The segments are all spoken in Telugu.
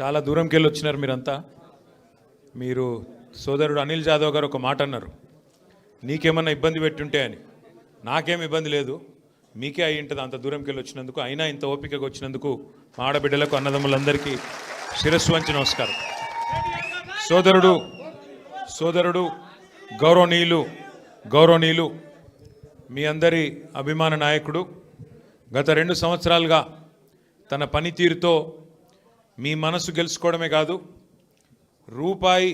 చాలా దూరంకి వెళ్ళి వచ్చినారు మీరంతా. మీరు సోదరుడు అనిల్ జాదవ్ గారు ఒక మాట అన్నారు. నీకేమన్నా ఇబ్బంది పెట్టుంటే అని. నాకేం ఇబ్బంది లేదు. మీకే అయి ఉంటుంది అంత దూరంకి వెళ్ళి వచ్చినందుకు అయినా ఇంత ఓపికగా వచ్చినందుకు మా ఆడబిడ్డలకు అన్నదమ్ములందరికీ శిరస్సు వంచి నమస్కారం. సోదరుడు సోదరుడు గౌరవనీయులు గౌరవనీయులు మీ అందరి అభిమాన నాయకుడు గత రెండు సంవత్సరాలుగా తన పనితీరుతో మీ మనసు గెలుచుకోవడమే కాదు రూపాయి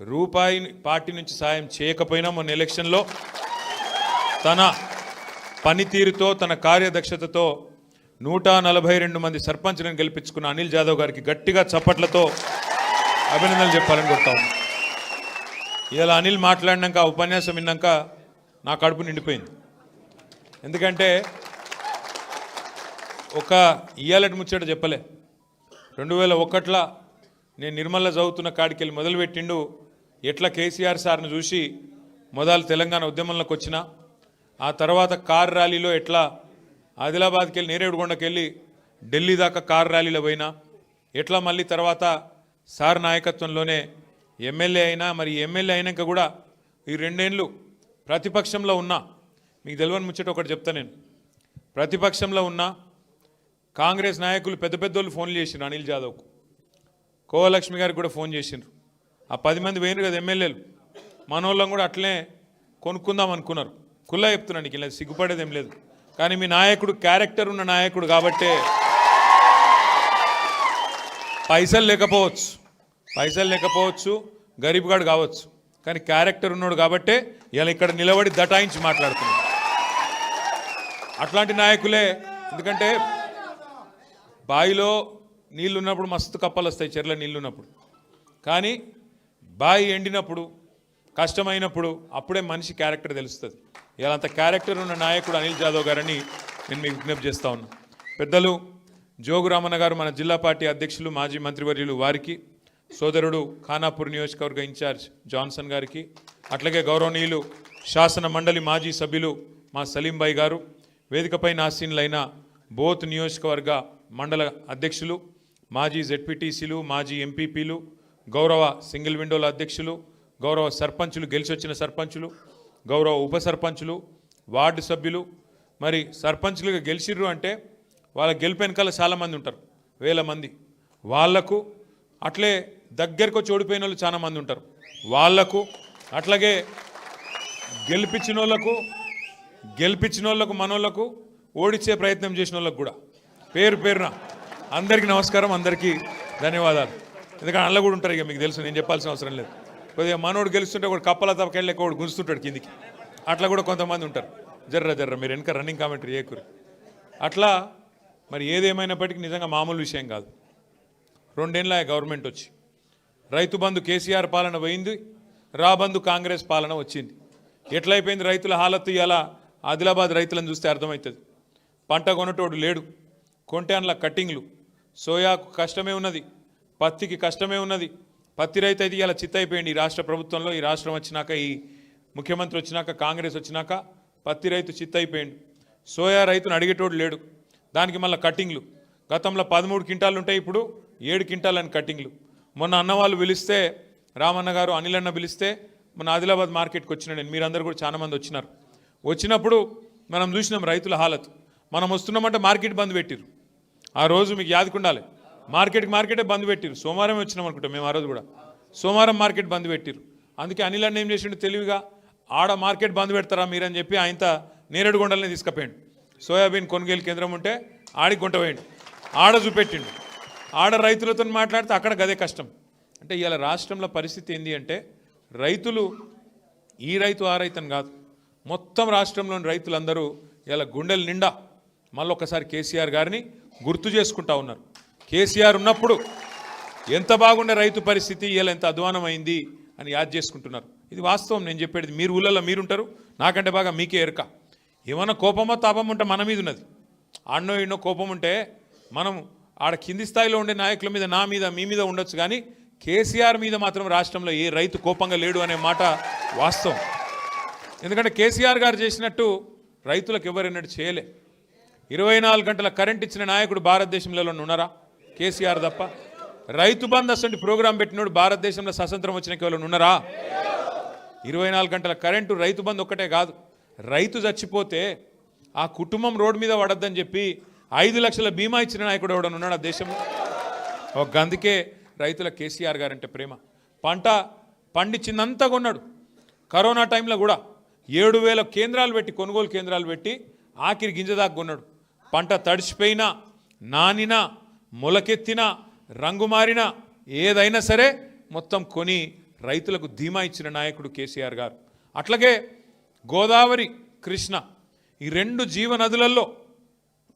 రూపాయి పార్టీ నుంచి సాయం చేయకపోయినా మొన్న ఎలక్షన్లో తన పనితీరుతో తన కార్యదక్షతతో నూట నలభై రెండు మంది సర్పంచ్లను గెలిపించుకున్న అనిల్ జాదవ్ గారికి గట్టిగా చప్పట్లతో అభినందనలు చెప్పాలని కోరుతా ఉన్నాను ఇలా అనిల్ మాట్లాడినాక ఉపన్యాసం విన్నాక నా కడుపు నిండిపోయింది. ఎందుకంటే ఒక ఇయ్యాలటి ముచ్చట చెప్పలే. రెండు వేల ఒకట్ల నేను నిర్మల చదువుతున్న కాడికి వెళ్ళి మొదలుపెట్టిండు. ఎట్లా కేసీఆర్ సార్ని చూసి మొదలు తెలంగాణ ఉద్యమంలోకి వచ్చిన. ఆ తర్వాత కార్ ర్యాలీలో ఎట్లా ఆదిలాబాద్కి వెళ్ళి నేరేడుగొండకి వెళ్ళి ఢిల్లీ దాకా కార్ ర్యాలీలో పోయినా. ఎట్లా మళ్ళీ తర్వాత సార్ నాయకత్వంలోనే ఎమ్మెల్యే అయినా మరి ఎమ్మెల్యే అయినాక కూడా ఈ రెండేళ్ళు ప్రతిపక్షంలో ఉన్నా. మీకు తెలియని ముచ్చట ఒకటి చెప్తా నేను. ప్రతిపక్షంలో ఉన్నా కాంగ్రెస్ నాయకులు పెద్ద పెద్దోళ్ళు ఫోన్లు చేసిండ్రు అనిల్ జాదవ్కు. కోవలక్ష్మి గారికి కూడా ఫోన్ చేసిండ్రు ఆ పది మంది పోయినరు కదా ఎమ్మెల్యేలు. మనోళ్ళం కూడా అట్లనే కొనుక్కుందాం అనుకున్నారు. కుల్లా చెప్తున్నాను నీకు ఇలా సిగ్గుపడేది ఏం లేదు. కానీ మీ నాయకుడు క్యారెక్టర్ ఉన్న నాయకుడు కాబట్టే పైసలు లేకపోవచ్చు. పైసలు లేకపోవచ్చు గరీబ్గాడు కావచ్చు. కానీ క్యారెక్టర్ ఉన్నాడు కాబట్టే ఇలా ఇక్కడ నిలబడి దటాయించి మాట్లాడుతున్నాడు. అట్లాంటి నాయకులే. ఎందుకంటే బావిలో నీళ్ళు ఉన్నప్పుడు మస్తు కప్పలు వస్తాయి చెర్ల నీళ్ళు ఉన్నప్పుడు కానీ బావి ఎండినప్పుడు కష్టమైనప్పుడు అప్పుడే మనిషి క్యారెక్టర్ తెలుస్తుంది. ఇలా అంత క్యారెక్టర్ ఉన్న నాయకుడు అనిల్ జాదవ్ గారని నేను మీకు విజ్ఞప్తి చేస్తా ఉన్నా. పెద్దలు జోగు రామన్న గారు మన జిల్లా పార్టీ అధ్యక్షులు మాజీ మంత్రివర్యులు వారికి సోదరుడు ఖానాపూర్ నియోజకవర్గ ఇన్ఛార్జ్ జాన్సన్ గారికి అట్లాగే గౌరవనీయులు శాసన మండలి మాజీ సభ్యులు మా సలీంబాయి గారు వేదికపై నాసీన్లైన బోత్ నియోజకవర్గ మండల అధ్యక్షులు మాజీ జెడ్పీటీసీలు మాజీ ఎంపీపీలు గౌరవ సింగిల్ విండోల అధ్యక్షులు గౌరవ సర్పంచులు గెలిచొచ్చిన సర్పంచులు గౌరవ ఉప సర్పంచులు వార్డు సభ్యులు. మరి సర్పంచులుగా గెలిచిర్రు అంటే వాళ్ళ గెలుపు వెనకాల చాలామంది ఉంటారు వేల మంది. వాళ్ళకు అట్లే దగ్గరకు వచ్చి ఓడిపోయిన వాళ్ళు చాలామంది ఉంటారు. వాళ్ళకు అట్లాగే గెలిపించిన వాళ్ళకు గెలిపించిన వాళ్ళకు మనోళ్ళకు ఓడించే ప్రయత్నం చేసిన వాళ్ళకు కూడా. పేరు పేరున అందరికీ నమస్కారం అందరికీ ధన్యవాదాలు. ఎందుకంటే అందులో కూడా ఉంటారు ఇక మీకు తెలుసు నేను చెప్పాల్సిన అవసరం లేదు. కొద్దిగా మనోడు గెలుస్తుంటే ఒకటి కప్పల తప్పకెళ్ళి ఒకటి గుంజుతుంటాడు కిందికి. అట్లా కూడా కొంతమంది ఉంటారు. జర్ర జర్ర మీరు వెనక రన్నింగ్ కామెంటరీ చేయకూరు అట్లా మరి ఏదేమైనప్పటికీ నిజంగా మామూలు విషయం కాదు. రెండేళ్ళ గవర్నమెంట్ వచ్చి రైతు బంధు కేసీఆర్ పాలన పోయింది రాబంధు కాంగ్రెస్ పాలన వచ్చింది. ఎట్లయిపోయింది రైతుల హాలత్ ఇలా ఆదిలాబాద్ రైతులను చూస్తే అర్థమవుతుంది. పంట కొనటోడు లేడు. కొంటాన్ల కట్టింగ్లు. సోయాకు కష్టమే ఉన్నది పత్తికి కష్టమే ఉన్నది. పత్తి రైతు అయితే ఇలా చిత్తైపోయింది ఈ రాష్ట్ర ప్రభుత్వంలో. ఈ రాష్ట్రం వచ్చినాక ఈ ముఖ్యమంత్రి వచ్చినాక కాంగ్రెస్ వచ్చినాక పత్తి రైతు చిత్తైపోయిండు సోయా రైతును అడిగేటోడు లేడు. దానికి మళ్ళీ కట్టింగ్లు. గతంలో పదమూడు క్వింటాలు ఉంటాయి ఇప్పుడు ఏడు క్వింటాలు అని కట్టింగ్లు. మొన్న అన్నవాళ్ళు పిలిస్తే రామన్న గారు అనిల్ అన్న పిలిస్తే మన ఆదిలాబాద్ మార్కెట్కి వచ్చిన నేను మీరందరూ కూడా చాలా మంది వచ్చినారు. వచ్చినప్పుడు మనం చూసినాం రైతుల హాలత్. మనం వస్తున్నామంటే మార్కెట్ బంద్ పెట్టిరు ఆ రోజు మీకు యాదకుండాలి మార్కెట్కి మార్కెటే బంద్ పెట్టిరు. సోమవారం వచ్చినాం అనుకుంటాం మేము ఆ రోజు కూడా. సోమవారం మార్కెట్ బంద్ పెట్టిరు. అందుకే అనిల్ అన్న ఏం చేసిండు తెలివిగా ఆడ మార్కెట్ బంద్ పెడతారా మీరని చెప్పి ఆయనత నేరేడుగొండలనే తీసుకుపోయిండు. సోయాబీన్ కొనుగోలు కేంద్రం ఉంటే ఆడికి గుంట పోయిండు. ఆడ చూపెట్టిండు. ఆడ రైతులతో మాట్లాడితే అక్కడ గదే కష్టం. అంటే ఇవాళ రాష్ట్రంలో పరిస్థితి ఏంది అంటే రైతులు ఈ రైతు ఆ రైతు అని కాదు. మొత్తం రాష్ట్రంలోని రైతులందరూ ఇలా గుండెల నిండా మళ్ళొకసారి కేసీఆర్ గారిని గుర్తు చేసుకుంటా ఉన్నారు. కేసీఆర్ ఉన్నప్పుడు ఎంత బాగుండే రైతు పరిస్థితి ఇలా ఎంత అధ్వానం అయింది అని యాద్ చేసుకుంటున్నారు. ఇది వాస్తవం నేను చెప్పేది మీరు ఊళ్ళల్లో మీరుంటారు నాకంటే బాగా మీకే ఎరక. ఏమన్నా కోపమో తాపం ఉంటే మన మీద ఉన్నది. ఆడనో ఎన్నో కోపం ఉంటే మనం ఆడ కింది స్థాయిలో ఉండే నాయకుల మీద నా మీద మీ మీద ఉండొచ్చు కానీ కేసీఆర్ మీద మాత్రం రాష్ట్రంలో ఏ రైతు కోపంగా లేడు అనే మాట వాస్తవం. ఎందుకంటే కేసీఆర్ గారు చేసినట్టు రైతులకు ఎవరైనట్టు చేయలే. ఇరవై నాలుగు గంటల కరెంట్ ఇచ్చిన నాయకుడు భారతదేశంలో ఉన్నారా? కేసీఆర్ తప్ప. రైతు బంద్ అసలు ప్రోగ్రాం పెట్టినోడు భారతదేశంలో స్వతంత్రం వచ్చిన కేవలం ఉన్నారా? ఇరవై నాలుగు గంటల కరెంటు రైతు బంద్ ఒక్కటే కాదు. రైతు చచ్చిపోతే ఆ కుటుంబం రోడ్డు మీద పడద్దని చెప్పి ఐదు లక్షల బీమా ఇచ్చిన నాయకుడు ఎవడని ఉన్నాడు ఆ దేశంలో? ఒక అందుకే రైతుల కేసీఆర్ గారంటే ప్రేమ. పంట పండించిందంతా కొన్నాడు. కరోనా టైంలో కూడా ఏడు వేల కేంద్రాలు పెట్టి కొనుగోలు కేంద్రాలు పెట్టి ఆఖరి గింజ దాకా కొన్నాడు. పంట తడిచిపోయినా నానినా మొలకెత్తినా రంగు మారినా ఏదైనా సరే మొత్తం కొని రైతులకు ధీమా ఇచ్చిన నాయకుడు కేసీఆర్ గారు. అట్లాగే గోదావరి కృష్ణ ఈ రెండు జీవనదులలో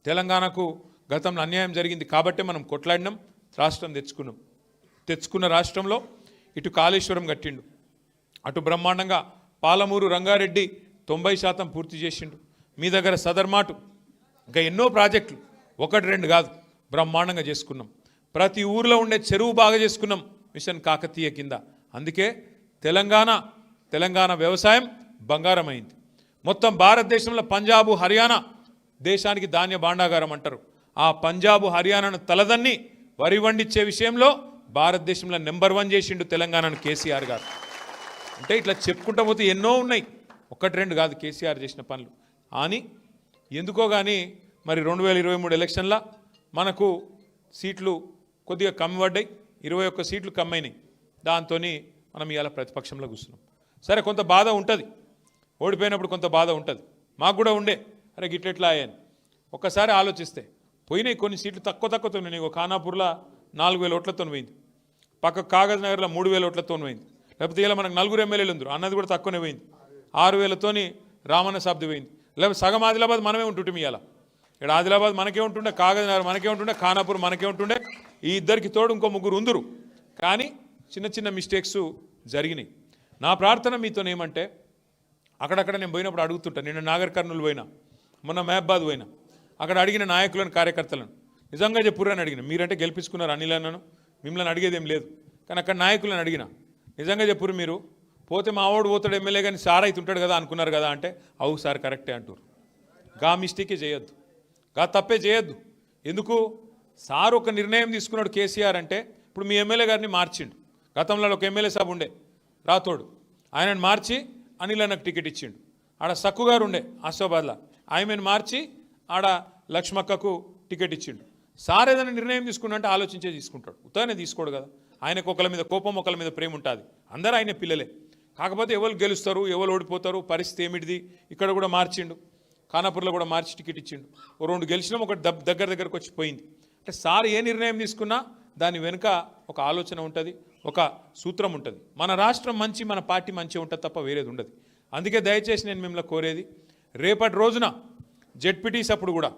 తెలంగాణకు గతంలో అన్యాయం జరిగింది కాబట్టే మనం కొట్లాడినాం రాష్ట్రం తెచ్చుకున్నాం. తెచ్చుకున్న రాష్ట్రంలో ఇటు కాళేశ్వరం కట్టిండు. అటు బ్రహ్మాండంగా పాలమూరు రంగారెడ్డి తొంభై శాతం పూర్తి చేసిండు. మీ దగ్గర సదర్మాటు ఇంకా ఎన్నో ప్రాజెక్టులు. ఒకటి రెండు కాదు. బ్రహ్మాండంగా చేసుకున్నాం. ప్రతి ఊర్లో ఉండే చెరువు బాగా చేసుకున్నాం. మిషన్ కాకతీయ కింద. అందుకే తెలంగాణ తెలంగాణ వ్యవసాయం బంగారమైంది. మొత్తం భారతదేశంలో పంజాబు హర్యానా దేశానికి ధాన్య భాండాగారం అంటారు. ఆ పంజాబు హర్యానాను తలదన్ని వరి వండించే విషయంలో భారతదేశంలో నెంబర్ వన్ చేసిండు తెలంగాణను కేసీఆర్ గారు. అంటే ఇట్లా చెప్పుకుంటా పోతే ఎన్నో ఉన్నాయి. ఒకటి రెండు కాదు కేసీఆర్ చేసిన పనులు. అని ఎందుకో కానీ మరి రెండు వేల ఇరవై మూడు ఎలక్షన్ల మనకు సీట్లు కొద్దిగా కమ్మి పడ్డాయి ఇరవై ఒక్క సీట్లు కమ్మైనాయి దాంతో మనం ఇవాళ ప్రతిపక్షంలో కూర్చున్నాం. సరే కొంత బాధ ఉంటుంది. ఓడిపోయినప్పుడు కొంత బాధ ఉంటుంది. మాకు కూడా ఉండే. అరే గిట్లెట్లా అయ్యాను? ఒక్కసారి ఆలోచిస్తే పోయినాయి కొన్ని సీట్లు తక్కువ తక్కువతో ఉన్నాయి. ఒక ఖానాపూర్లో నాలుగు వేల ఓట్లతో పోయింది. పక్క కాగజ్ నగర్లో మూడు వేల ఓట్లతో పోయింది. లేకపోతే ఇలా మనకు నలుగురు ఎమ్మెల్యేలు ఉందరు. అన్నది కూడా తక్కువనే పోయింది. ఆరు వేలతోని రామన్న శాబ్ది పోయింది. లేకపోతే సగం ఆదిలాబాద్ మనమే ఉంటుంటే ఇవాళ ఇక్కడ ఆదిలాబాద్ మనకే ఉంటుండే కాగజనగర్ మనకే ఉంటుండే ఖానాపూర్ మనకే ఉంటుండే. ఈ ఇద్దరికి తోడు ఇంకో ముగ్గురు ఉందరు. కానీ చిన్న చిన్న మిస్టేక్స్ జరిగినాయి. నా ప్రార్థన మీతోనేమంటే అక్కడక్కడ నేను పోయినప్పుడు అడుగుతుంటాను నిన్న నాగర్ కర్నూలు పోయినా మొన్న మహబాద్ పోయినా. అక్కడ అడిగిన నాయకులను కార్యకర్తలను. నిజంగా చెప్పురని అడిగిన. మీరంటే గెలిపించుకున్నారు అనిల్ అన్నను. మిమ్మల్ని అడిగేదేం లేదు. కానీ అక్కడ నాయకులను అడిగిన. నిజంగా చెప్పురు మీరు? పోతే మావాడు పోతాడు ఎమ్మెల్యే కానీ సార్ అయితే ఉంటాడు కదా అనుకున్నారు కదా అంటే అవు సార్ కరెక్టే అంటారు గా మిస్టేకే చేయొద్దు. గా తప్పే చేయొద్దు. ఎందుకు? సార్ ఒక నిర్ణయం తీసుకున్నాడు కేసీఆర్ అంటే ఇప్పుడు మీ ఎమ్మెల్యే గారిని మార్చిండు. గతంలో ఒక ఎమ్మెల్యే సాబ్ ఉండే రాతోడు. ఆయనను మార్చి అనిల్ అన్నకు టికెట్ ఇచ్చిండు. ఆడ సక్కు గారు ఉండే ఆసిఫాబాద్లో ఆయనను మార్చి ఆడ లక్ష్మక్కకు టికెట్ ఇచ్చిండు. సార్ ఏదైనా నిర్ణయం తీసుకున్నంటే ఆలోచించే తీసుకుంటాడు. ఉత్తగానే తీసుకోడు కదా. ఆయనకు ఒకళ్ళ మీద కోపం ఒకళ్ళ మీద ప్రేమ ఉంటుంది. అందరూ ఆయన పిల్లలే. కాకపోతే ఎవరు గెలుస్తారు ఎవరు ఓడిపోతారు పరిస్థితి ఏమిటిది? ఇక్కడ కూడా మార్చిండు. ఖానాపూర్లో కూడా మార్చి టికెట్ ఇచ్చిండు. ఓ రెండు గెలిచినాం ఒకటి దగ్- దగ్గర దగ్గరకు వచ్చి పోయింది. అంటే సార్ ఏ నిర్ణయం తీసుకున్నా దాని వెనుక ఒక ఆలోచన ఉంటుంది ఒక సూత్రం ఉంటుంది. మన రాష్ట్రం మంచి మన పార్టీ మంచి ఉంటుంది తప్ప వేరేది ఉండదు. అందుకే దయచేసి నేను మిమ్మల్ని కోరేది రేపటి రోజున జెడ్పీటీస్ అప్పుడు కూడా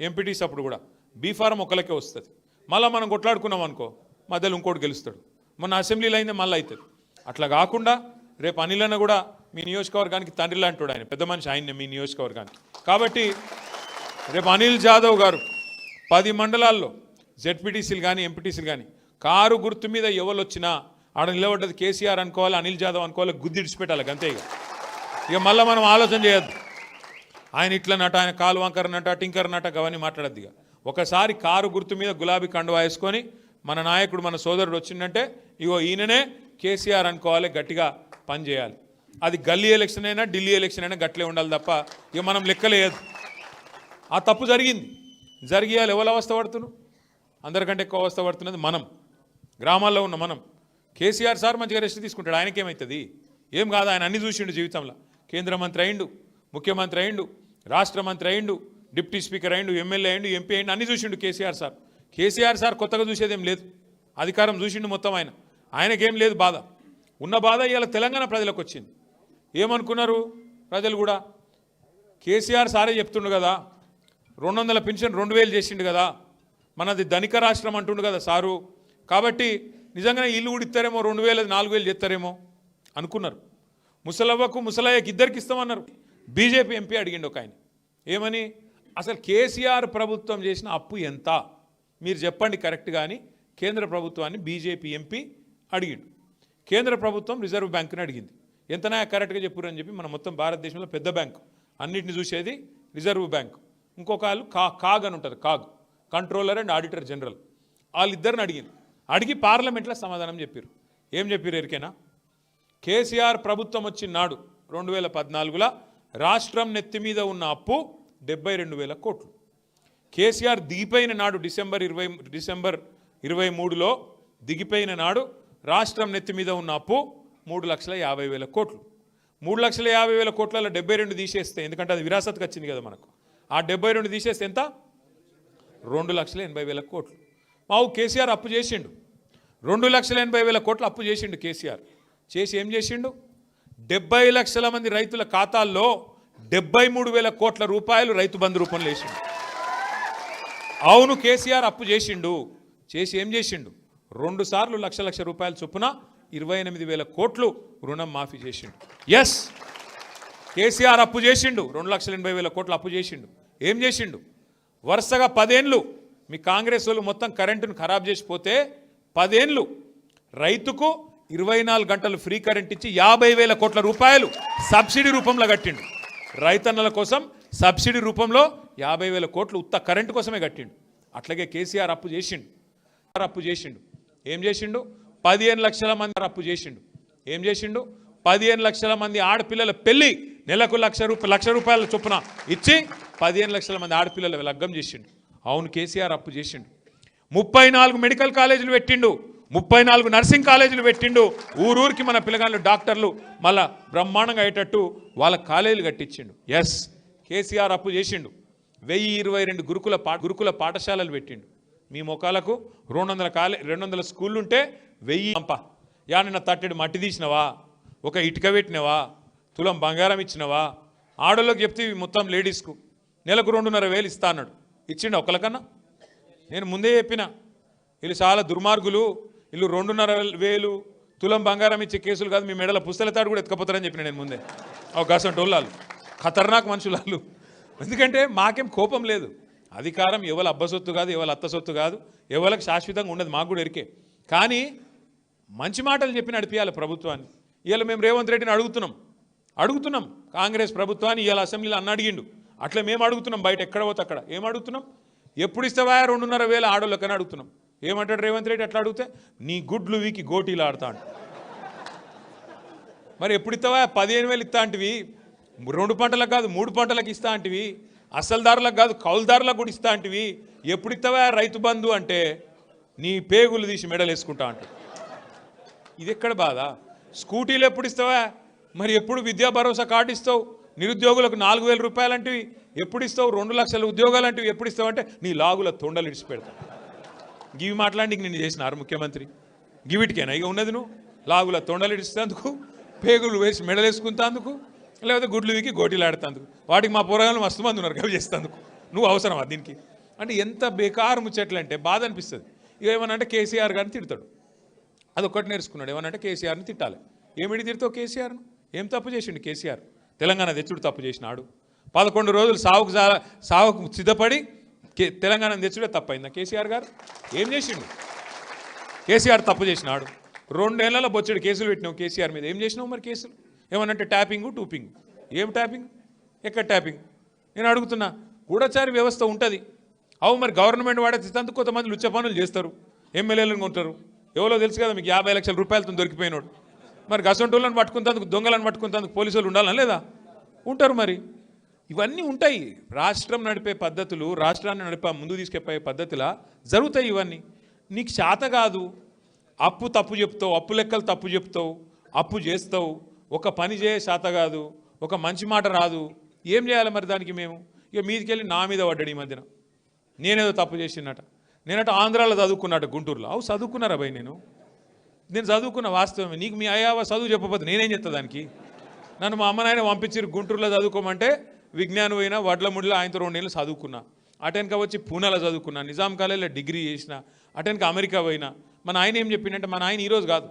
ఎంపీటీస్ అప్పుడు కూడా బీఫారం ఒకరికే వస్తుంది. మళ్ళీ మనం కొట్లాడుకున్నాం అనుకో మధ్యలో ఇంకోటి గెలుస్తాడు. మొన్న అసెంబ్లీలో అయిందే మళ్ళీ అవుతుంది అట్లా కాకుండా రేపు అనిలన్న కూడా మీ నియోజకవర్గానికి తండ్రి లాంటివాడు ఆయన. పెద్ద మనిషి ఆయన మీ నియోజకవర్గానికి. కాబట్టి రేపు అనిల్ జాదవ్ గారు పది మండలాల్లో జెడ్పీటీసీలు కానీ ఎంపీటీసీలు కానీ కారు గుర్తు మీద ఎవరు వచ్చినా ఆడ నిలబడ్డది కేసీఆర్ అనుకోవాలి అనిల్ జాదవ్ అనుకోవాలి గుద్దిడిచిపెట్టాలి అంతే ఇక. ఇక మళ్ళీ మనం ఆలోచన చేయొద్దు. ఆయన ఇట్లా నట ఆయన కాలు వంకర నట టింకర్ నట అవన్నీ మాట్లాడద్దు ఇక. ఒకసారి కారు గుర్తు మీద గులాబీ కండువా వేసుకొని మన నాయకుడు మన సోదరుడు వచ్చిందంటే ఇగో ఈయననే కేసీఆర్ అనుకోవాలి గట్టిగా పని చేయాలి. అది గల్లీ ఎలక్షన్ అయినా ఢిల్లీ ఎలక్షన్ అయినా గట్లే ఉండాలి తప్ప ఇక మనం లెక్కలేదు ఆ తప్పు జరిగింది. జరిగేయాలి. ఎవరు అవస్థ పడుతున్నాం అందరికంటే ఎక్కువ అవస్థ పడుతున్నది మనం. గ్రామాల్లో ఉన్న మనం. కేసీఆర్ సార్ మంచిగా రెస్ట్ తీసుకుంటాడు. ఆయనకేమవుతుంది ఏం కాదు. ఆయన అన్ని చూసిండు జీవితంలో. కేంద్ర మంత్రి అయిండు ముఖ్యమంత్రి అయిండు రాష్ట్ర మంత్రి అయిండు డిప్యూటీ స్పీకర్ అయిండు ఎమ్మెల్యే అయిండు ఎంపీ అయిండు అన్ని చూసిండు కేసీఆర్ సార్. కేసీఆర్ సార్ కొత్తగా చూసేదేం లేదు. అధికారం చూసిండు మొత్తం ఆయన. ఆయనకేం లేదు బాధ. ఉన్న బాధ ఇవాళ తెలంగాణ ప్రజలకు వచ్చింది ఏమనుకున్నారు ప్రజలు కూడా? కేసీఆర్ సారే చెప్తుండు కదా రెండు వందల పెన్షన్ రెండు వేలు చేసిండు కదా మనది ధనిక రాష్ట్రం అంటుండు కదా సారు. కాబట్టి నిజంగానే ఇల్లు కూడా ఇస్తారేమో రెండు వేలు నాలుగు వేలు చేస్తారేమో అనుకున్నారు. ముసలవ్వకు ముసలయ్యకి ఇద్దరికి ఇస్తామన్నారు. బీజేపీ ఎంపీ అడిగిండు ఒక ఆయన. ఏమని? అసలు కేసీఆర్ ప్రభుత్వం చేసిన అప్పు ఎంత? మీరు చెప్పండి కరెక్ట్ కానీ కేంద్ర ప్రభుత్వాన్ని బీజేపీ ఎంపీ అడిగిండు. కేంద్ర ప్రభుత్వం రిజర్వ్ బ్యాంకుని అడిగింది. ఎంతనా కరెక్ట్గా చెప్పురు అని చెప్పి మన మొత్తం భారతదేశంలో పెద్ద బ్యాంకు. అన్నిటిని చూసేది రిజర్వ్ బ్యాంకు. ఇంకొక వాళ్ళు కా కాగ్ అని ఉంటుంది CAG. Controller and auditor general. వాళ్ళిద్దరిని అడిగింది. అడిగి పార్లమెంట్లో సమాధానం చెప్పారు ఏం చెప్పారు ఎరికైనా? కేసీఆర్ ప్రభుత్వం వచ్చిన నాడు రెండు వేల పద్నాలుగులో రాష్ట్రం నెత్తి మీద ఉన్న అప్పు డెబ్బై రెండు వేల కోట్లు. కేసీఆర్ దిగిపోయిన నాడు డిసెంబర్ ఇరవై డిసెంబర్ ఇరవై మూడులో దిగిపోయిన నాడు రాష్ట్రం నెత్తి మీద ఉన్న అప్పు మూడు లక్షల యాభై వేల కోట్లు. మూడు లక్షల యాభై వేల కోట్లలో డెబ్బై రెండు తీసేస్తే ఎందుకంటే అది విరాసత్కి వచ్చింది కదా మనకు. ఆ డెబ్బై రెండు తీసేస్తే ఎంత? రెండు లక్షల ఎనభై వేల కోట్లు. మావు కేసీఆర్ అప్పు చేసిండు. రెండు లక్షల ఎనభై వేల కోట్లు అప్పు చేసిండు కేసీఆర్. చేసి ఏం చేసిండు? డెబ్బై లక్షల మంది రైతుల ఖాతాల్లో డెబ్బై మూడు వేల కోట్ల రూపాయలు రైతు బంధు రూపంలో వేసిండు. అవును కేసీఆర్ అప్పు చేసిండు. చేసి ఏం చేసిండు? రెండుసార్లు లక్ష లక్ష రూపాయల చొప్పున ఇరవై ఎనిమిది వేల కోట్లు రుణం మాఫీ చేసిండు. ఎస్ కేసీఆర్ అప్పు చేసిండు. రెండు లక్షల ఎనభై వేల కోట్లు అప్పు చేసిండు. ఏం చేసిండు? వరుసగా పదేండ్లు మీ కాంగ్రెస్ వాళ్ళు మొత్తం కరెంటును ఖరాబ్ చేసిపోతే పదేండ్లు రైతుకు ఇరవై నాలుగు గంటలు ఫ్రీ కరెంట్ ఇచ్చి యాభై వేల కోట్ల రూపాయలు సబ్సిడీ రూపంలో కట్టిండు. రైతన్నల కోసం సబ్సిడీ రూపంలో యాభై వేల కోట్లు ఉత్త కరెంటు కోసమే కట్టిండు. అట్లాగే కేసీఆర్ అప్పు చేసిండు. అప్పు చేసిండు. ఏం చేసిండు? పదిహేను లక్షల మంది అప్పు చేసిండు. ఏం చేసిండు? పదిహేను లక్షల మంది ఆడపిల్లల పెళ్ళి నెలకు లక్ష రూపాయ లక్ష రూపాయల చొప్పున ఇచ్చి పదిహేను లక్షల మంది ఆడపిల్లల లగ్గం చేసిండు. అవును కేసీఆర్ అప్పు చేసిండు. ముప్పై నాలుగు మెడికల్ కాలేజీలు పెట్టిండు. ముప్పై నాలుగు నర్సింగ్ కాలేజీలు పెట్టిండు. ఊరూరికి మన పిల్లగాళ్ళు డాక్టర్లు మళ్ళా బ్రహ్మాండంగా అయ్యేటట్టు వాళ్ళ కాలేజీలు కట్టించిండు. ఎస్ కేసీఆర్ అప్పు చేసిండు. వెయ్యి ఇరవై రెండు గురుకుల పా గురుకుల పాఠశాలలు పెట్టిండు. మీ ముఖాలకు రెండు వందల కాలే రెండు వందల స్కూళ్ళు ఉంటే వెయ్యి పంప. యానిన్న తట్టెడు మట్టి తీసినవా? ఒక ఇటుక పెట్టినవా? తులం బంగారం ఇచ్చినవా? ఆడోళ్ళకి చెప్తే మొత్తం లేడీస్కు. నెలకు రెండున్నర వేలు ఇస్తా అన్నాడు. ఇచ్చిండు ఒకరికన్నా నేను ముందే చెప్పిన. వీళ్ళు చాలా దుర్మార్గులు. వీళ్ళు రెండున్నర వేలు తులం బంగారం ఇచ్చే కేసులు కాదు మీ మెడల పుస్తల తాడు కూడా ఎత్తుకపోతారని చెప్పిన నేను ముందే. అవకాశం టోళ్ళు ఖతర్నాక్ మనుషులు వాళ్ళు. ఎందుకంటే మాకేం కోపం లేదు. అధికారం ఎవరి అబ్బసొత్తు కాదు ఎవరి అత్తసొత్తు కాదు ఎవరికి శాశ్వతంగా ఉండదు మాకు కూడా ఎరికే. కానీ మంచి మాటలు చెప్పి నడిపించాలి ప్రభుత్వాన్ని. ఇవాళ మేము రేవంత్ రెడ్డిని అడుగుతున్నాం. అడుగుతున్నాం. కాంగ్రెస్ ప్రభుత్వాన్ని ఇవాళ అసెంబ్లీలో అన్న అడిగిండు. అట్లా మేము అడుగుతున్నాం బయట ఎక్కడ పోతే అక్కడ. ఏం అడుగుతున్నాం? ఎప్పుడు ఇస్తావా రెండున్నర వేల ఆడోళ్ళకని అడుగుతున్నాం. ఏమంటాడు రేవంత్ రెడ్డి అట్లా అడిగితే నీ గుడ్లు వీకి గోటీలు ఆడతా మరి ఎప్పుడు ఇస్తావా? పదిహేను వేలు ఇస్తా అంటివి. రెండు పంటలకు కాదు మూడు పంటలకు ఇస్తా అంటివి. అసలుదారులకు కాదు కౌలుదారులకు కూడా ఇస్తా అంటివి. ఎప్పుడు ఇస్తావా రైతు బంధు అంటే నీ పేగులు తీసి మెడలు వేసుకుంటా అంట. ఇది ఎక్కడ బాధ? స్కూటీలు ఎప్పుడు ఇస్తావా? మరి ఎప్పుడు విద్యా భరోసా కార్డు ఇస్తావు? నిరుద్యోగులకు నాలుగు వేల రూపాయలు అంటివి. ఎప్పుడు ఇస్తావు? రెండు లక్షల ఉద్యోగాలు అంటివి. ఎప్పుడు ఇస్తావు అంటే నీ లాగుల తొండలు ఇడిచి పెడతా. గివి మాట్లాడి నేను చేసినారు ముఖ్యమంత్రి. గివిటికేనా? ఇక ఉన్నది నువ్వు. లాగుల తొండలు ఇడిస్తేందుకు పేగులు వేసి మెడలేసుకుంటేందుకు లేకపోతే గుడ్లు వీకి గోటీలాడుతందుకు వాటికి మా పోరగాళ్ళు మస్తు మంది ఉన్నారు కవి చేస్తందుకు. నువ్వు అవసరమా దీనికి? అంటే ఎంత బేకారు ముచ్చట్లు అంటే బాధ అనిపిస్తుంది. ఇక ఏమనంటే కేసీఆర్ గారిని తిడతాడు. అదొక్కటి నేర్చుకున్నాడు. ఏమనంటే కేసీఆర్ని తిట్టాలి. ఏమిటి తిడతావు కేసీఆర్ను? ఏం తప్పు చేసిండు కేసీఆర్? తెలంగాణ తెచ్చుడు తప్పు చేసినాడు. పదకొండు రోజులు సావుకు జా- సావుకు సిద్ధపడి కే తెలంగాణ తెచ్చుడే తప్పైందా కేసీఆర్ గారు? ఏం చేసిండు? కేసీఆర్ తప్పు చేసినాడు. రెండేళ్ళలో బొచ్చడు కేసులు పెట్టినావు కేసీఆర్ మీద. ఏం చేసినావు మరి కేసులు? ఏమనంటే ట్యాపింగ్ టూపింగ్. ఏం ట్యాపింగ్? ఎక్కడ ట్యాపింగ్? నేను అడుగుతున్నా గూఢచారి వ్యవస్థ ఉంటుంది. అవు మరి గవర్నమెంట్ వాడే వాడేందుకు కొంతమంది లుచ్చ పనులు చేస్తారు. ఎమ్మెల్యేలను కొంటారు. ఎవరో తెలుసు కదా మీకు యాభై లక్షల రూపాయలతో దొరికిపోయినాడు. మరి గసంటోళ్ళని పట్టుకుంటేందుకు దొంగలను పట్టుకుంటేందుకు పోలీసులు ఉండాలని లేదా? ఉంటారు మరి. ఇవన్నీ ఉంటాయి. రాష్ట్రం నడిపే పద్ధతులు రాష్ట్రాన్ని నడిపే ముందు తీసుకెళ్ళే పద్ధతిలా జరుగుతాయి ఇవన్నీ. నీకు చేత కాదు. అప్పు తప్పు చెప్తావు అప్పు లెక్కలు తప్పు చెప్తావు అప్పు చేస్తావు. ఒక పని చేయ శాత కాదు ఒక మంచి మాట రాదు. ఏం చేయాలి మరి దానికి మేము? ఇక మీదికెళ్ళి నా మీద పడ్డాడు ఈ మధ్యన. నేనేదో తప్పు చేసినట నేనట ఆంధ్రాలో చదువుకున్నట గుంటూరులో. అవు చదువుకున్నారా భయ్ నేను? నేను చదువుకున్న వాస్తవమే. నీకు మీ అయ్యావ చదువు చెప్పకపోతే నేనేం చెప్తా దానికి? నన్ను మా అమ్మ నాయన పంపించారు గుంటూరులో చదువుకోమంటే విజ్ఞానం అయినా వడ్ల ముడిలో ఆయనతో రెండు నెలలు చదువుకున్నా. అటెన్క వచ్చి పూనాలో చదువుకున్నా నిజాం కాలేజీలో డిగ్రీ చేసిన అటెన్క అమెరికా పోయినా. మన ఆయన ఏం చెప్పిండంటే మన ఆయన ఈరోజు కాదు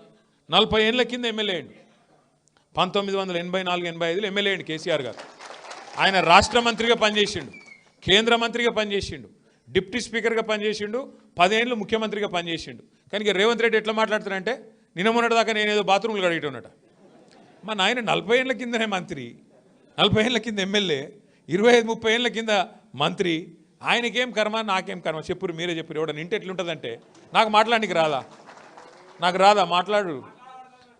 నలభై ఏళ్ళ కింద ఎమ్మెల్యే అండి పంతొమ్మిది వందల ఎనభై నాలుగు ఎనభై ఐదులో ఎమ్మెల్యే అండి కేసీఆర్ గారు. ఆయన రాష్ట్ర మంత్రిగా పనిచేసిండు కేంద్ర మంత్రిగా పనిచేసిండు డిప్యూటీ స్పీకర్గా పనిచేసిండు పదేళ్ళు ముఖ్యమంత్రిగా పనిచేసిండు. కానీ రేవంత్ రెడ్డి ఎట్లా మాట్లాడుతున్నారంటే నిన్న మొన్నటి దాకా నేను ఏదో బాత్రూమ్లు కడిగేటోనట మా నాయన నలభై ఏళ్ళ కిందనే మంత్రి నలభై ఏళ్ళ కింద ఎమ్మెల్యే ఇరవై ఐదు ముప్పై ఏళ్ళ కింద మంత్రి ఆయనకేం కర్మ నాకేం కర్మ? చెప్పురు మీరే చెప్పురు. ఎవడని ఇంటి ఎట్లుంటుందంటే నాకు మాట్లాడానికి రాదా? నాకు రాదా? మాట్లాడు.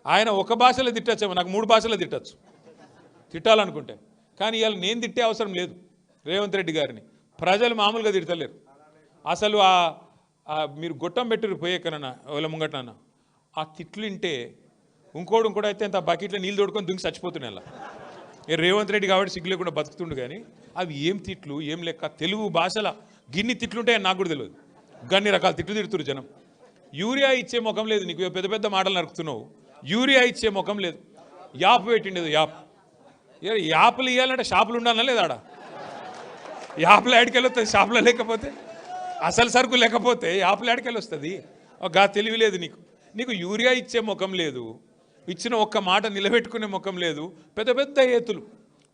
ఆయన ఒక భాషలో తిట్టచ్చేమో నాకు మూడు భాషలో తిట్టచ్చు. తిట్టాలనుకుంటే. కానీ ఇవాళ నేను తిట్టే అవసరం లేదు రేవంత్ రెడ్డి గారిని. ప్రజలు మామూలుగా తిడతలేరు. అసలు ఆ మీరు గొట్టం పెట్టిరు పోయేకనన్నా వాళ్ళ ముంగటనన్నా ఆ తిట్లు వింటే ఇంకోడు ఇంకోటి అయితే అంత బకెట్లో నీళ్ళు తోడుకొని దుంగి చచ్చిపోతున్నాయి అలా. రేవంత్ రెడ్డి కాబట్టి సిగ్గు లేకుండా బతుకుతుండు కానీ అవి ఏం తిట్లు ఏం లెక్క తెలుగు భాషల గిన్ని తిట్లుంటాయని నాకు కూడా తెలియదు గన్ని రకాల తిట్లు తిడుతురు జనం. యూరియా ఇచ్చే ముఖం లేదు నీకు. పెద్ద పెద్ద మాటలు నరుకుతున్నావు. యూరియా ఇచ్చే ముఖం లేదు. App పెట్టిండేది app. ఏ యాప్లు ఇవ్వాలంటే షాపులు ఉండాలన్నా లేదా ఆడ? యాప్లు ఆడికెళ్ళి వస్తుంది షాపులో లేకపోతే? అసలు సరుకు లేకపోతే యాప్లు ఆడికెళ్ళి వస్తుంది? గా తెలివి లేదు నీకు. నీకు యూరియా ఇచ్చే ముఖం లేదు. ఇచ్చిన ఒక్క మాట నిలబెట్టుకునే ముఖం లేదు. పెద్ద పెద్ద ఏతులు.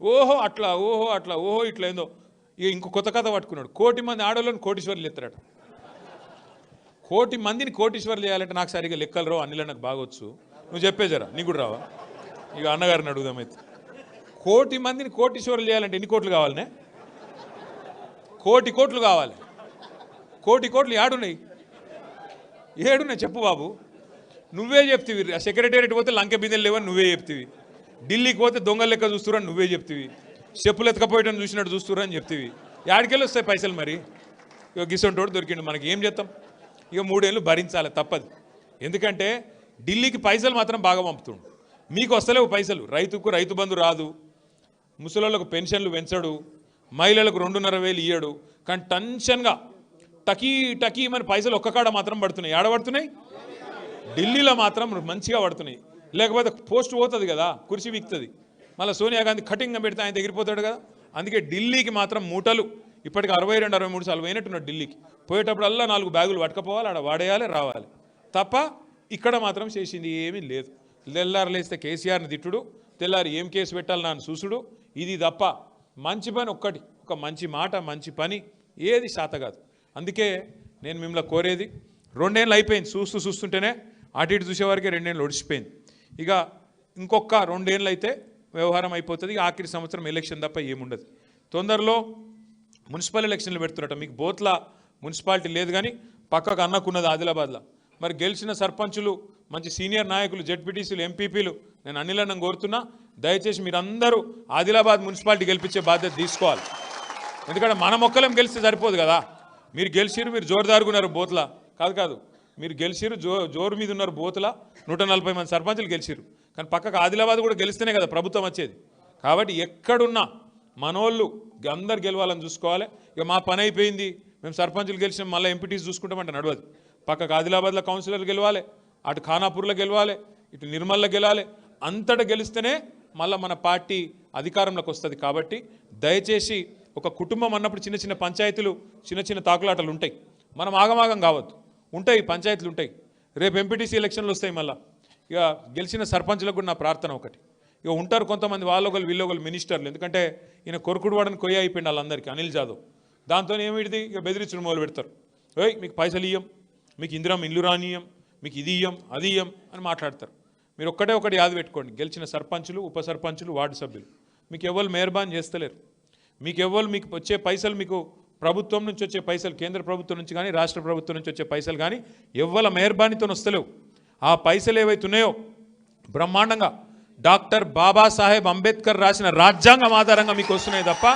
ఓహో అట్లా ఓహో అట్లా ఓహో ఇట్లా ఏందో. ఇక ఇంకో కొత్త కథ పట్టుకున్నాడు. కోటి మంది ఆడవాళ్ళని కోటీశ్వర్లు ఎత్తారట. కోటి మందిని కోటీశ్వర్లు చేయాలంటే నాకు సరిగా లెక్కలు రావు అన్నిలో నాకు బాగొచ్చు. నువ్వు చెప్పేజరా నీకు కూడా రావా? ఇక అన్నగారిని అడుగుదామైతే కోటి మందిని కోటీశ్వరులు చేయాలంటే ఎన్ని కోట్లు కావాలనే? కోటి కోట్లు కావాలి. కోటి కోట్లు ఏడున్నాయి ఏడున్నాయి చెప్పు బాబు. నువ్వే చెప్తివి సెక్రటేరియట్ పోతే లంక బిందెలు లేవని నువ్వే చెప్తివి. ఢిల్లీకి పోతే దొంగల లెక్క చూస్తురని నువ్వే చెప్తివి. చెప్పులు ఎత్తకపోయటం చూసినట్టు చూస్తురని చెప్తివి. యాడికెళ్ళి వస్తాయి పైసలు మరి? ఇక గిసంటోడు దొరికిండు మనకి ఏం చేస్తాం? ఇక మూడేళ్ళు భరించాలి తప్పదు. ఎందుకంటే ఢిల్లీకి పైసలు మాత్రం బాగా పంపుతుండు. మీకు వస్తలేవు పైసలు. రైతుకు రైతు బంధు రాదు. ముసలోళ్ళకు పెన్షన్లు పెంచడు. మహిళలకు రెండున్నర వేలు ఇయ్యడు. కానీ టెన్షన్గా టకీ టకీ మన పైసలు ఒక్కకాడ మాత్రం పడుతున్నాయి. ఏడ పడుతున్నాయి? ఢిల్లీలో మాత్రం మంచిగా పడుతున్నాయి. లేకపోతే పోస్ట్ పోతుంది కదా కుర్చీ వీక్తుంది. మళ్ళీ సోనియా గాంధీ కటింగ్గా పెడితే ఆయన ఎగిరిపోతాడు కదా. అందుకే ఢిల్లీకి మాత్రం మూటలు. ఇప్పటికి అరవై రెండు అరవై మూడు సార్లు పోయినట్టున్నాడు ఢిల్లీకి. పోయేటప్పుడల్లా నాలుగు బ్యాగులు పట్టుకపోవాలి ఆడ వాడేయాలి రావాలి. తప్ప ఇక్కడ మాత్రం చేసింది ఏమీ లేదు. తెల్లారు లేస్తే కేసీఆర్ని తిట్టుడు తెల్లారి ఏం కేసు పెట్టాలి నాన్న చూసుడు. ఇది తప్ప మంచి పని ఒక్కటి ఒక మంచి మాట మంచి పని ఏది శాత కాదు. అందుకే నేను మిమ్మల్ని కోరేది రెండేళ్ళు అయిపోయింది చూస్తూ చూస్తుంటేనే అటు ఇటు చూసేవారికి రెండేళ్ళు ఒడిచిపోయింది ఇక ఇంకొక రెండేళ్ళు అయితే వ్యవహారం అయిపోతుంది ఆఖరి సంవత్సరం ఎలక్షన్ తప్ప ఏముండదు. తొందరలో మున్సిపల్ ఎలక్షన్లు పెడుతున్నట్ట మీకు బోత్ల మున్సిపాలిటీ లేదు కానీ పక్కకు అన్నకున్నది ఆదిలాబాద్లో. మరి గెలిచిన సర్పంచులు మంచి సీనియర్ నాయకులు జెడ్పీటీసీలు ఎంపీపీలు నేను అనిలన్నం కోరుతున్నా దయచేసి మీరందరూ ఆదిలాబాద్ మున్సిపాలిటీ గెలిపించే బాధ్యత తీసుకోవాలి. ఎందుకంటే మన మొక్కలం గెలిస్తే సరిపోదు కదా. మీరు గెలిచిరు మీరు జోరుదారుగున్నారు బోతుల. కాదు కాదు మీరు గెలిచిరు జో జోరు మీద ఉన్నారు బోతుల నూట నలభై మంది సర్పంచులు గెలిచిరు కానీ పక్కకు ఆదిలాబాద్ కూడా గెలిస్తేనే కదా ప్రభుత్వం వచ్చేది. కాబట్టి ఎక్కడున్నా మనోళ్ళు అందరు గెలవాలని చూసుకోవాలి. ఇక మా పని అయిపోయింది. మేము సర్పంచులు గెలిచిన మళ్ళీ ఎంపీటీస్ చూసుకుంటామంటే నడవదు. పక్కకు ఆదిలాబాద్లో కౌన్సిలర్ గెలవాలి అటు ఖానాపూర్లో గెలవాలి ఇటు నిర్మల్లో గెలవాలి. అంతటా గెలిస్తేనే మళ్ళీ మన పార్టీ అధికారంలోకి వస్తుంది. కాబట్టి దయచేసి ఒక కుటుంబం అన్నప్పుడు చిన్న చిన్న పంచాయతీలు చిన్న చిన్న తాకులాటలు ఉంటాయి. మనం ఆగమాగం కావద్దు. ఉంటాయి పంచాయతీలు ఉంటాయి. రేపు ఎంపీటీసీ ఎలక్షన్లు వస్తాయి మళ్ళీ. ఇక గెలిచిన సర్పంచులకు కూడా నా ప్రార్థన ఒకటి. ఇక ఉంటారు కొంతమంది వాళ్ళొకరు వీళ్ళొకరు మినిస్టర్లు. ఎందుకంటే ఈయన కొరుకుడు వాడని కొయ్య అయిపోయింది వాళ్ళందరికీ అనిల్ జాదవ్. దాంతో ఏమిటిది? ఇక బెదిరించడం మొదలు పెడతారు ఏయ్ మీకు పైసలు ఇయ్యం. మీకు ఇందిరం ఇల్లు రానియం మీకు ఇది ఇయ్యం అది ఇయ్యం అని మాట్లాడతారు. మీరు ఒక్కటే ఒకటి యాద పెట్టుకోండి. గెలిచిన సర్పంచులు ఉప సర్పంచులు వార్డు సభ్యులు. మీకు ఎవరు మెహర్బాన్ చేస్తలేరు. మీకు ఎవరు మీకు వచ్చే పైసలు మీకు ప్రభుత్వం నుంచి వచ్చే పైసలు కేంద్ర ప్రభుత్వం నుంచి కానీ రాష్ట్ర ప్రభుత్వం నుంచి వచ్చే పైసలు కానీ ఎవ్వల మెహర్బానీతో వస్తలేవు. ఆ పైసలు ఏవైతున్నాయో బ్రహ్మాండంగా డాక్టర్ బాబాసాహెబ్ అంబేద్కర్ రాసిన రాజ్యాంగం ఆధారంగా మీకు వస్తున్నాయి తప్ప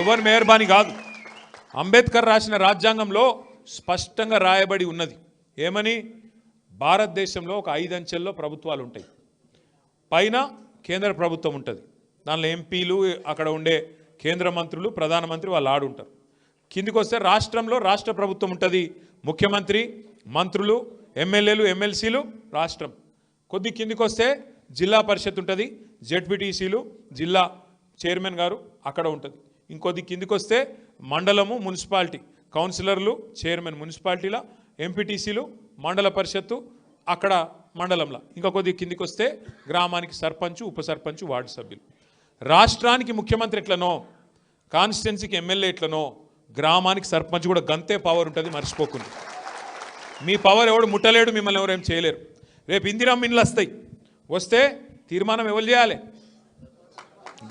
ఎవరి మెహర్బానీ కాదు. అంబేద్కర్ రాసిన రాజ్యాంగంలో స్పష్టంగా రాయబడి ఉన్నది. ఏమని? భారతదేశంలో ఒక ఐదు అంచెల్లో ప్రభుత్వాలు ఉంటాయి. పైన కేంద్ర ప్రభుత్వం ఉంటుంది. దానిలో ఎంపీలు అక్కడ ఉండే కేంద్ర మంత్రులు ప్రధానమంత్రి వాళ్ళు ఆడుంటారు కిందికి వస్తే రాష్ట్రంలో రాష్ట్ర ప్రభుత్వం ఉంటుంది. ముఖ్యమంత్రి మంత్రులు ఎమ్మెల్యేలు ఎమ్మెల్సీలు రాష్ట్రం. కొద్ది కిందికి వస్తే జిల్లా పరిషత్ ఉంటుంది. జెడ్పీటీసీలు జిల్లా చైర్మన్ గారు అక్కడ ఉంటుంది. ఇంకొద్ది కిందికి వస్తే మండలము మున్సిపాలిటీ. కౌన్సిలర్లు చైర్మన్ మున్సిపాలిటీల ఎంపీటీసీలు మండల పరిషత్తు అక్కడ మండలంలో. ఇంకా కొద్ది కిందికి వస్తే గ్రామానికి సర్పంచ్ ఉప సర్పంచ్ వార్డు సభ్యులు. రాష్ట్రానికి ముఖ్యమంత్రి ఎట్లనో కాన్స్టిట్యున్సీకి ఎమ్మెల్యే ఎట్లనో గ్రామానికి సర్పంచ్ కూడా గంతే పవర్ ఉంటుంది మర్చిపోకుండా. మీ పవర్ ఎవడు ముట్టలేడు మిమ్మల్ని ఎవరేం చేయలేరు. రేపు ఇందిరమ్మ ఇండ్లు వస్తాయి. వస్తే తీర్మానం ఎవరు చేయాలి?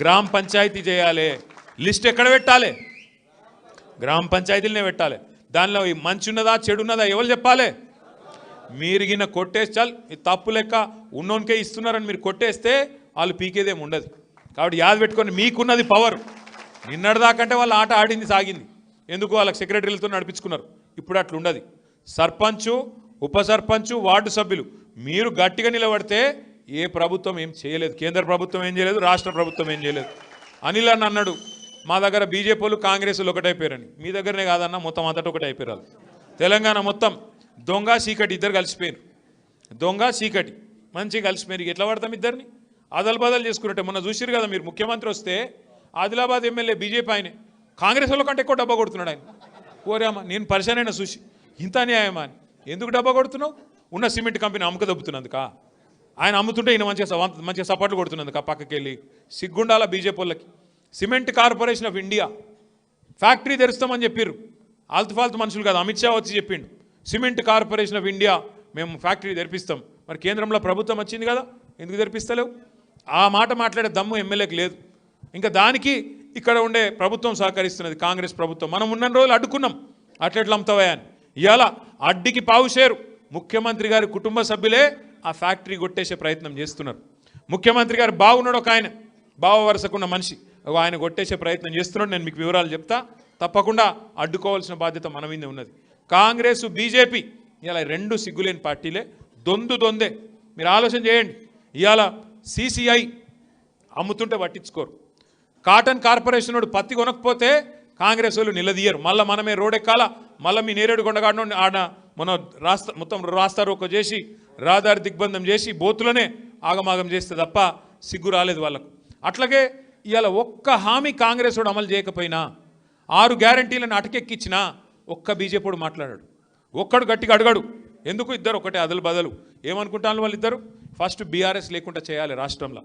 గ్రామ పంచాయతీ చేయాలి. లిస్ట్ ఎక్కడ పెట్టాలి? గ్రామ పంచాయతీలనే పెట్టాలి. దానిలో ఈ మంచి ఉన్నదా చెడు ఉన్నదా ఎవరు చెప్పాలి? మీరిగిన కొట్టేసి చాలు తప్పు లెక్క ఉన్నోనికే ఇస్తున్నారని మీరు కొట్టేస్తే వాళ్ళు పీకేదేమి ఉండదు. కాబట్టి యాద పెట్టుకొని మీకున్నది పవర్. నిన్నటిదాకంటే వాళ్ళు ఆట ఆడింది సాగింది. ఎందుకు వాళ్ళకి సెక్రటరీలతో నడిపించుకున్నారు? ఇప్పుడు అట్లా ఉండదు. సర్పంచు ఉప సర్పంచు వార్డు సభ్యులు మీరు గట్టిగా నిలబడితే ఏ ప్రభుత్వం ఏం చేయలేదు. కేంద్ర ప్రభుత్వం ఏం చేయలేదు రాష్ట్ర ప్రభుత్వం ఏం చేయలేదు. అనిల్ అని అన్నాడు మా దగ్గర బీజేపీలు కాంగ్రెస్లు ఒకటైపోయారని. మీ దగ్గరనే కాదన్న మొత్తం అంతటా ఒకటైపోయారు అయిపోయారు తెలంగాణ మొత్తం దొంగ చీకటి ఇద్దరు కలిసిపోయారు. దొంగ చీకటి. మంచిగా కలిసిపోయారు. ఎట్లా పడతాం ఇద్దరిని? అదలు బదలు చేసుకున్నట్టే. మొన్న చూసిరు కదా మీరు ముఖ్యమంత్రి వస్తే ఆదిలాబాద్ ఎమ్మెల్యే బీజేపీ ఆయనే. కాంగ్రెస్ వాళ్ళ కంటే ఎక్కువ డబ్బా కొడుతున్నాడు ఆయన. ఓరేమ్మా నేను పరిశాన్ చూసి. ఇంత అన్యాయమా అని. ఎందుకు డబ్బా కొడుతున్నావు? ఉన్న సిమెంట్ కంపెనీ అమ్మక దబ్బుతున్నందుక. ఆయన అమ్ముతుంటే ఈయన మంచిగా మంచిగా సపోర్ట్లు కొడుతున్నందుకు పక్కకి వెళ్ళి సిగ్గుండాల బీజేపీ వాళ్ళకి? Cement corporation of India. Factory తెరుస్తామని చెప్పారు ఆల్తు ఫాల్తు మనుషులు కాదు అమిత్ షా వచ్చి చెప్పిండు. సిమెంట్ కార్పొరేషన్ ఆఫ్ ఇండియా మేము ఫ్యాక్టరీ తెరిపిస్తాం. మరి కేంద్రంలో ప్రభుత్వం వచ్చింది కదా ఎందుకు తెరిపిస్తలేవు? ఆ మాట మాట్లాడే దమ్ము ఎమ్మెల్యేకి లేదు. ఇంకా దానికి ఇక్కడ ఉండే ప్రభుత్వం సహకరిస్తున్నది కాంగ్రెస్ ప్రభుత్వం. మనం ఉన్న రోజులు అడ్డుకున్నాం. అట్లెట్లు అమ్ముతావా అని. ఇవాళ అడ్డికి పావుషేరు ముఖ్యమంత్రి గారి కుటుంబ సభ్యులే ఆ ఫ్యాక్టరీ కొట్టేసే ప్రయత్నం చేస్తున్నారు. ముఖ్యమంత్రి గారు బాగున్నాడు ఒక ఆయన. బావ వరుసకున్న మనిషి. ఆయన కొట్టేసే ప్రయత్నం చేస్తున్నాడు నేను మీకు వివరాలు చెప్తా. తప్పకుండా అడ్డుకోవాల్సిన బాధ్యత మన మీద ఉన్నది. కాంగ్రెస్ బీజేపీ ఇలా రెండు సిగ్గులేని పార్టీలే. దొందు దొందే. మీరు ఆలోచన చేయండి. ఇవాళ సీసీఐ అమ్ముతుంటే పట్టించుకోరు. కాటన్ కార్పొరేషన్ వాడు పత్తి కొనకపోతే కాంగ్రెస్ వాళ్ళు నిలదీయరు. మళ్ళీ మనమే రోడెక్కాల? మళ్ళీ మీ నేరేడు కొండగాడు ఆడ మన రాస్తా మొత్తం రాస్తారోక చేసి రహదారి దిగ్బంధం చేసి బోతులనే ఆగమాగం చేస్తే తప్ప సిగ్గు రాలేదు వాళ్ళకు. అట్లాగే ఇవాళ ఒక్క హామీ కాంగ్రెస్ వాడు అమలు చేయకపోయినా ఆరు గ్యారంటీలను అటకెక్కిచ్చినా ఒక్క బీజేపీ మాట్లాడాడు. ఒక్కడు గట్టిగా అడగాడు. ఎందుకు ఇద్దరు ఒకటే అదలు బదలు? ఏమనుకుంటాను వాళ్ళిద్దరు? ఫస్ట్ బీఆర్ఎస్ లేకుండా చేయాలి రాష్ట్రంలో.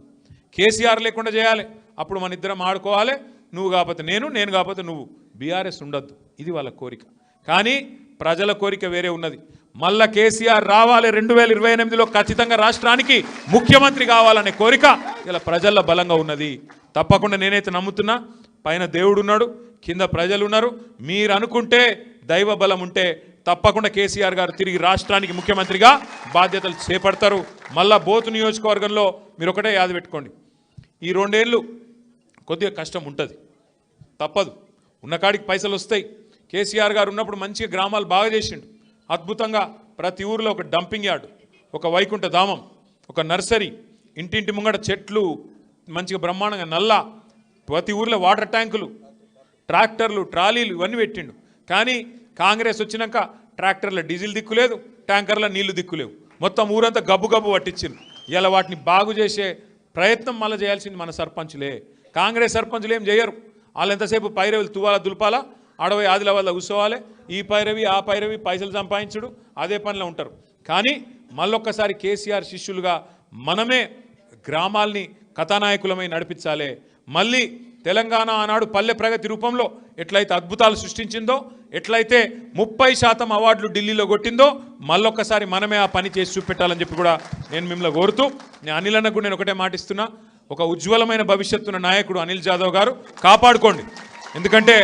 కేసీఆర్ లేకుండా చేయాలి. అప్పుడు మన ఇద్దరం ఆడుకోవాలి. నువ్వు కాకపోతే నేను నేను కాకపోతే నువ్వు. బీఆర్ఎస్ ఉండొద్దు. ఇది వాళ్ళ కోరిక. కానీ ప్రజల కోరిక వేరే ఉన్నది. మళ్ళా కేసీఆర్ రావాలి రెండు వేల ఇరవై ఎనిమిదిలో ఖచ్చితంగా రాష్ట్రానికి ముఖ్యమంత్రి కావాలనే కోరిక ఇలా ప్రజల్లో బలంగా ఉన్నది. తప్పకుండా నేనైతే నమ్ముతున్నా పైన దేవుడు ఉన్నాడు కింద ప్రజలు ఉన్నారు మీరు అనుకుంటే దైవ బలం ఉంటే తప్పకుండా కేసీఆర్ గారు తిరిగి రాష్ట్రానికి ముఖ్యమంత్రిగా బాధ్యతలు చేపడతారు. మళ్ళా బోతు నియోజకవర్గంలో మీరు ఒకటే యాది పెట్టుకోండి. ఈ రెండేళ్ళు కొద్దిగా కష్టం ఉంటుంది. తప్పదు. ఉన్న కాడికి పైసలు వస్తాయి. కేసీఆర్ గారు ఉన్నప్పుడు మంచిగా గ్రామాలు బాగా చేసిండు. అద్భుతంగా ప్రతి ఊరిలో ఒక డంపింగ్ యార్డ్ ఒక వైకుంఠ ధామం ఒక నర్సరీ ఇంటింటి ముంగట చెట్లు మంచిగా బ్రహ్మాండంగా నల్ల ప్రతి ఊర్లో వాటర్ ట్యాంకులు ట్రాక్టర్లు ట్రాలీలు ఇవన్నీ పెట్టిండు. కానీ కాంగ్రెస్ వచ్చినాక ట్రాక్టర్ల డీజిల్ దిక్కులేదు ట్యాంకర్ల నీళ్ళు దిక్కులేవు మొత్తం ఊరంతా గబ్బు గబ్బు పట్టించింది ఇలా వాటిని బాగు చేసే ప్రయత్నం మళ్ళీ చేయాల్సింది మన సర్పంచులే. కాంగ్రెస్ సర్పంచులు ఏం చేయరు? వాళ్ళు ఎంతసేపు పైరవులు తువాల దులపాలా? అడవి ఆదిలాబాద్లో కూర్చోవాలి. ఈ పైరవి ఆ పైరవి పైసలు సంపాదించుడు. అదే పనిలో ఉంటారు. కానీ మళ్ళొక్కసారి కేసీఆర్ శిష్యులుగా మనమే గ్రామాల్ని కథానాయకులమై నడిపించాలి. మళ్ళీ తెలంగాణ ఆనాడు పల్లె ప్రగతి రూపంలో ఎట్లయితే అద్భుతాలు సృష్టించిందో ఎట్లయితే ముప్పై శాతం అవార్డులు ఢిల్లీలో కొట్టిందో మళ్ళొక్కసారి మనమే ఆ పని చేసి చూపెట్టాలని చెప్పి కూడా నేను మిమ్మల్ని కోరుతూ నేను అనిల్ అన్నకు నేను ఒకటే మాటిస్తున్నా. ఒక ఉజ్వలమైన భవిష్యత్తున్న నాయకుడు అనిల్ జాదవ్ గారు కాపాడుకోండి. ఎందుకంటే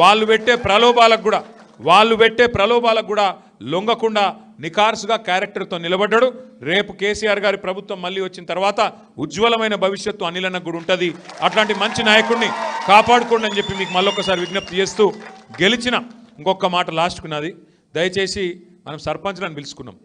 వాళ్ళు పెట్టే ప్రలోభాలకు కూడా వాళ్ళు పెట్టే ప్రలోభాలకు కూడా లొంగకుండా నికార్సుగా క్యారెక్టర్తో నిలబడ్డాడు. రేపు కేసీఆర్ గారి ప్రభుత్వం మళ్ళీ వచ్చిన తర్వాత ఉజ్వలమైన భవిష్యత్తు అనిలన్న కూడా ఉంటుంది. అట్లాంటి మంచి నాయకుడిని కాపాడుకోండి అని చెప్పి మీకు మళ్ళొకసారి విజ్ఞప్తి చేస్తూ గెలిచిన ఇంకొక మాట లాస్ట్కున్నది దయచేసి మనం సర్పంచ్లను పిలుచుకున్నాం.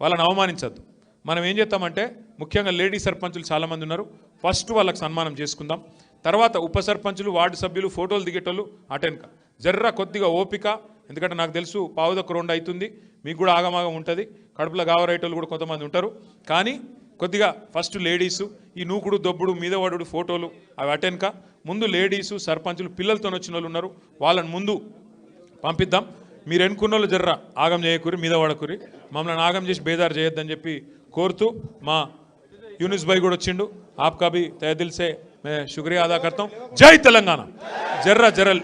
వాళ్ళని అవమానించద్దు. మనం ఏం చేస్తామంటే ముఖ్యంగా లేడీ సర్పంచులు చాలామంది ఉన్నారు. ఫస్ట్ వాళ్ళకి సన్మానం చేసుకుందాం. తర్వాత ఉప సర్పంచులు వార్డు సభ్యులు ఫోటోలు దిగేటోళ్ళు అటెండ్ కా. జర్ర కొద్దిగా ఓపిక ఎందుకంటే నాకు తెలుసు పావుదొక్క రెండు అవుతుంది మీకు కూడా ఆగమాగం ఉంటుంది. కడుపులో గావరేటోళ్ళు కూడా కొంతమంది ఉంటారు. కానీ కొద్దిగా ఫస్ట్ లేడీసు ఈ నూకుడు దొబ్బుడు మీదవాడు ఫోటోలు అవి అటెండ్ కా. ముందు లేడీసు సర్పంచులు పిల్లలతో వచ్చిన వాళ్ళు ఉన్నారు. వాళ్ళని ముందు పంపిద్దాం. మీరు ఎన్నుకున్న వాళ్ళు జర్ర ఆగం చేయకూరి మీద వాడకురి మమ్మల్ని ఆగం చేసి బేదారు చేయొద్దని చెప్పి కోరుతూ మా యూనిస్ భాయ్ కూడా వచ్చిండు. ఆప్కాబీ తయారు తయదిల్సే मैं शुक्रिया अदा करता हूँ जय तेलंगाना जर्रा जरल